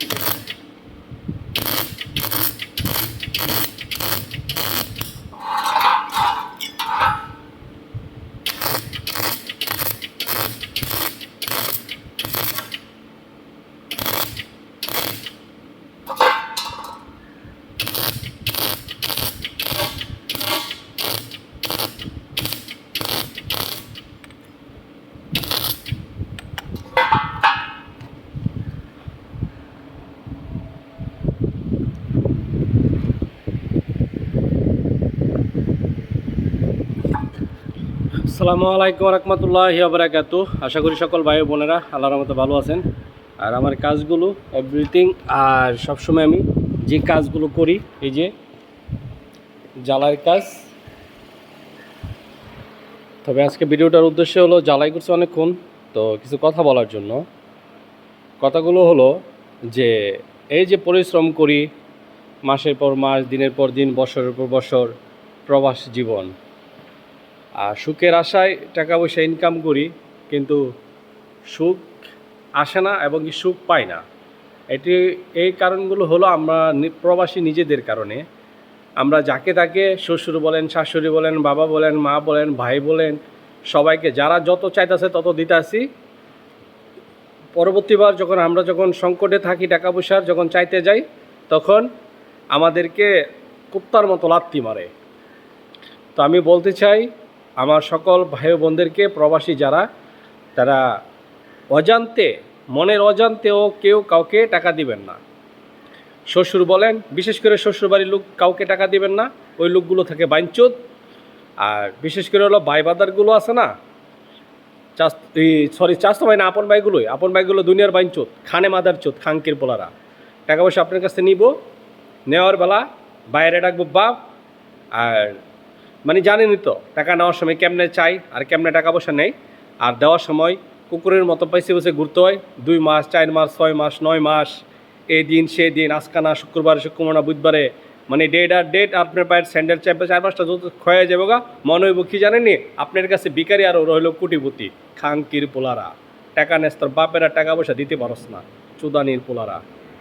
you আসসালামু আলাইকুম রহমতুল্লাহ বারাকাত। আশা করি সকল ভাই বোনেরা আল্লাহর মতো ভালো আছেন। আর আমার কাজগুলো এভরিথিং আর সবসময় আমি যে কাজগুলো করি, এই যে জ্বালাইয়ের কাজ। তবে আজকে ভিডিওটার উদ্দেশ্য হলো জ্বালাই করছে অনেকক্ষণ, তো কিছু কথা বলার জন্য। কথাগুলো হলো যে, এই যে পরিশ্রম করি, মাসের পর মাস, দিনের পর দিন, বছরের পর বছর, প্রবাস জীবন আর সুখের আশায় টাকা পয়সা ইনকাম করি, কিন্তু সুখ আসে না এবং কি সুখ পাই না। এটি, এই কারণগুলো হলো আমরা প্রবাসী নিজেদের কারণে। আমরা যাকে তাকে শ্বশুর বলেন, শাশুড়ি বলেন, বাবা বলেন, মা বলেন, ভাই বলেন, সবাইকে যারা যত চাইতেছে তত দিতে আসি পরবর্তীবার যখন আমরা যখন সংকটে থাকি টাকা পয়সার যখন চাইতে যাই, তখন আমাদেরকে কুত্তার মতো লাত্তি মারে। তো আমি বলতে চাই আমার সকল ভাই বোনদেরকে প্রবাসী যারা, তারা অজান্তে, মনের অজান্তেও কেউ কাউকে টাকা দিবেন না। শ্বশুর বলেন, বিশেষ করে শ্বশুরবাড়ির লোক কাউকে টাকা দিবেন না, ওই লোকগুলো থাকে বাইঞ্চুত আর বিশেষ করে হলো ভাই বাদারগুলো আছে না, চাষ সরি চাষ তো ভাই না, আপন ভাইগুলোই। আপন ভাইগুলো দুনিয়ার বাইঞ্চুত খানে মাদার চুত খাঙ্কির পোলারা। টাকা পয়সা আপনার কাছে নিব, নেওয়ার বেলা বাইরে ডাকবো বাপ, আর মানে জানেনই তো, টাকা নেওয়ার সময় কেমনে চাই আর কেমনে টাকা পয়সা নেই। আর দেওয়ার সময় কুকুরের মতো পয়সে বসে ঘুরতে হয়, দুই মাস, চার মাস, ছয় মাস, নয় মাস, এই দিন সে দিন আজকানা শুক্রবার শুক্রবার বুধবারে মানে ডেট আর ডেট আপনার পায়ের স্যান্ডেল চাপে চার পাঁচটা যত ক্ষয়ে যাব গা, মনে হইব কি জানেনি আপনার কাছে বিকারি আর রইল কুটিপুতি, খাঙ্কির পোলারা। টাকা নেস্তর বাপেরা টাকা পয়সা দিতে পারস না, চুদানির পোলারা।